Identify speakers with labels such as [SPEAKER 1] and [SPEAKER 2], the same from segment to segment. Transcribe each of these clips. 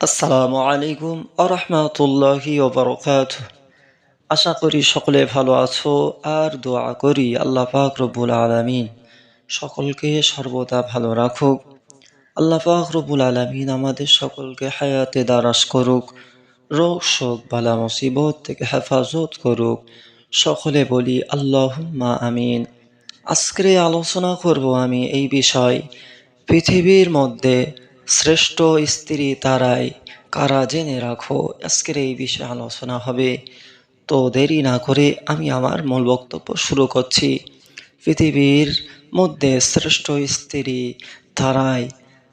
[SPEAKER 1] আসসালামু আলাইকুম আরহামতুল্লাহি ওবরকাত আশা করি সকলে ভালো আছো আর দোয়া করি আল্লাহ পাক রব্বুল আলামিন সকলকে সর্বদা ভালো রাখুক। আল্লাহ পাক রব্বুল আলামিন আমাদের সকলকে হায়াতে দারাজ করুক, রোগ শোক বালা মুসিবত থেকে হেফাজত করুক। সকলে বলি, আল্লাহুম্মা আমিন। আজকে আলোচনা করব আমি এই বিষয়, পৃথিবীর মধ্যে শ্রেষ্ঠ স্ত্রী তারাই, কারা জেনে রাখো, আজকের এই বিষয়ে আলোচনা হবে। তো দেরি না করে আমি আমার মূল বক্তব্য শুরু করছি। পৃথিবীর মধ্যে শ্রেষ্ঠ স্ত্রী তারাই,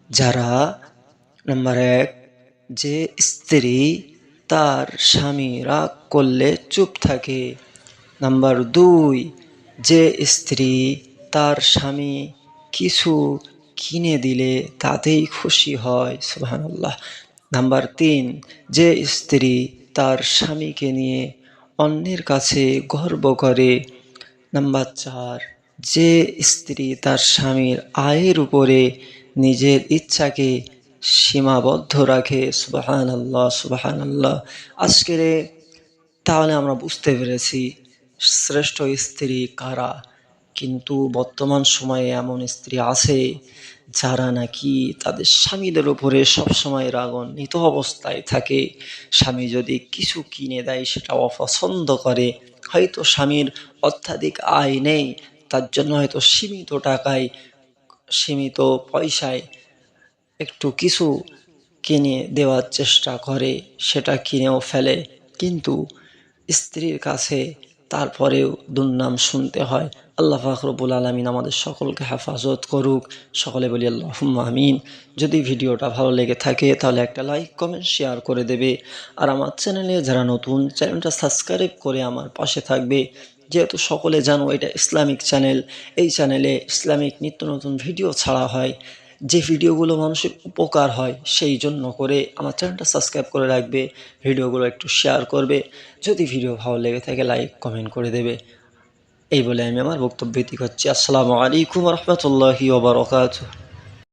[SPEAKER 1] যারা নাম্বার এক, যে স্ত্রী তার স্বামী রাগ করলে চুপ থাকে। নাম্বার দুই, যে স্ত্রী তার স্বামী কিছু কিনে দিলে তাতেই খুশি হয়, সুবহানাল্লাহ। নাম্বার তিন, যে স্ত্রী তার স্বামীকে নিয়ে অন্যের কাছে গর্ব করে। নাম্বার চার, যে স্ত্রী তার স্বামীর আয়ের উপরে নিজের ইচ্ছাকে সীমাবদ্ধ রাখে সুবাহান আল্লাহ সুবাহান আল্লাহ আজকের তাহলে আমরা বুঝতে পেরেছি, শ্রেষ্ঠ স্ত্রী কারা? কিন্তু বর্তমান সময়ে এমন স্ত্রী আছে যারা নাকি তাদের স্বামীদের উপরে সবসময় রাগান্বিত অবস্থায় থাকে। স্বামী যদি কিছু কিনে দেয় সেটা অপছন্দ করে। হয়তো স্বামীর অত্যাধিক আয় নেই, তার জন্য হয়তো সীমিত টাকায়, সীমিত পয়সায় একটু কিছু কিনে দেওয়ার চেষ্টা করে, সেটা কিনেও ফেলে। কিন্তু স্ত্রীর কাছে তারপরেও দুর্নাম শুনতে হয়। আল্লাহ ফাকরবুল আলমিন আমাদের সকলকে হেফাজত করুক। সকলে বলি আল্লাহ আমিন। যদি ভিডিওটা ভালো লেগে থাকে, তাহলে একটা লাইক, কমেন্ট, শেয়ার করে দেবে। আর আমার চ্যানেলে যারা নতুন, চ্যানেলটা সাবস্ক্রাইব করে আমার পাশে থাকবে। যেহেতু সকলে জানো, এটা ইসলামিক চ্যানেল। এই চ্যানেলে ইসলামিক নিত্য নতুন ভিডিও ছাড়া হয়। যে ভিডিওগুলো মানুষের উপকার হয়, সেই জন্য করে আমার চ্যানেলটা সাবস্ক্রাইব করে রাখবে, ভিডিওগুলো একটু শেয়ার করবে। যদি ভিডিও ভালো লেগে থাকে লাইক কমেন্ট করে দেবে। এই বলে আমি আমার বক্তব্য করছি। আসসালামু আলাইকুম রহমতুল্লাহি ওবরকাত